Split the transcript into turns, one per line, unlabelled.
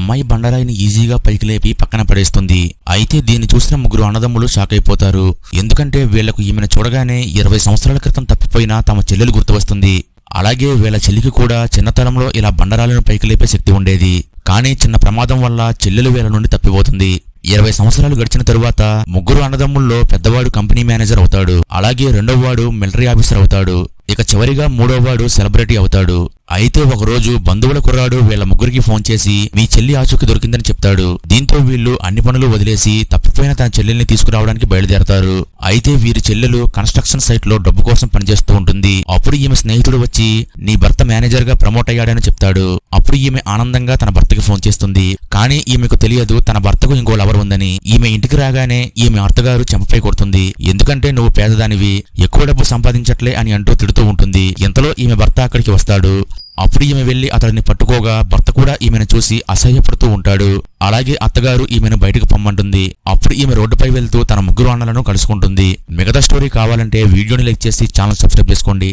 అమ్మాయి బండరాయిని ఈజీగా పైకి లేపి పక్కన పడేస్తుంది. అయితే దీన్ని చూసిన ముగ్గురు అన్నదమ్ములు షాక్ అయిపోతారు ఎందుకంటే వీళ్ళకు ఈమెను చూడగానే ఇరవై సంవత్సరాల క్రితం తప్పిపోయిన తమ చెల్లెలు గుర్తువస్తుంది. అలాగే వీళ్ళ చెల్లికి కూడా చిన్నతనంలో ఇలా బండరాలను పైకి లేపే శక్తి ఉండేది. కానీ చిన్న ప్రమాదం వల్ల చెల్లెలు వీళ్ళ నుండి తప్పిపోతుంది. ఇరవై సంవత్సరాలు గడిచిన తరువాత ముగ్గురు అన్నదమ్ముల్లో పెద్దవాడు కంపెనీ మేనేజర్ అవుతాడు. అలాగే రెండవవాడు మిలిటరీ ఆఫీసర్ అవుతాడు. ఇక చివరిగా మూడోవాడు సెలబ్రిటీ అవుతాడు. అయితే ఒకరోజు బంధువుల కుర్రాడు వీళ్ళ ముగ్గురికి ఫోన్ చేసి మీ చెల్లి ఆచూకీ దొరికిందని చెప్తాడు. దీంతో వీళ్ళు అన్ని పనులు వదిలేసి తప్పిపోయిన తన చెల్లెల్ని తీసుకురావడానికి బయలుదేరతారు. అయితే వీరి చెల్లెలు కన్స్ట్రక్షన్ సైట్లో డబ్బు కోసం పనిచేస్తూ ఉంటుంది. అప్పుడు ఈమె స్నేహితుడు వచ్చి నీ భర్త మేనేజర్గా ప్రమోట్ అయ్యాడని చెప్తాడు. అప్పుడు ఈమె ఆనందంగా తన భర్తకి ఫోన్ చేస్తుంది. కానీ ఈమెకు తెలియదు తన భర్తకు ఇంకో లవర్ ఉందని. ఈమె ఇంటికి రాగానే ఈమె అత్తగారు చెంపపై కొడుతుంది. ఎందుకంటే నువ్వు పేదదానివి. ఎక్కువ డబ్బు సంపాదించట్లే అని అంటూ తిడుతూ ఉంటుంది. ఇంతలో ఈమె భర్త అక్కడికి వస్తాడు. అప్పుడు ఈమె వెళ్ళి అతడిని పట్టుకోగా భర్త కూడా ఈమెను చూసి అసహ్యపడుతూ ఉంటాడు. అలాగే అత్తగారు ఈమెను బయటకు పొమ్మంటుంది. అప్పుడు ఈమె రోడ్డుపై వెళ్తూ తన ముగ్గురు అన్నలను కలుసుకుంటుంది. మిగతా స్టోరీ కావాలంటే వీడియోని లైక్ చేసి ఛానల్ సబ్స్క్రైబ్ చేసుకోండి.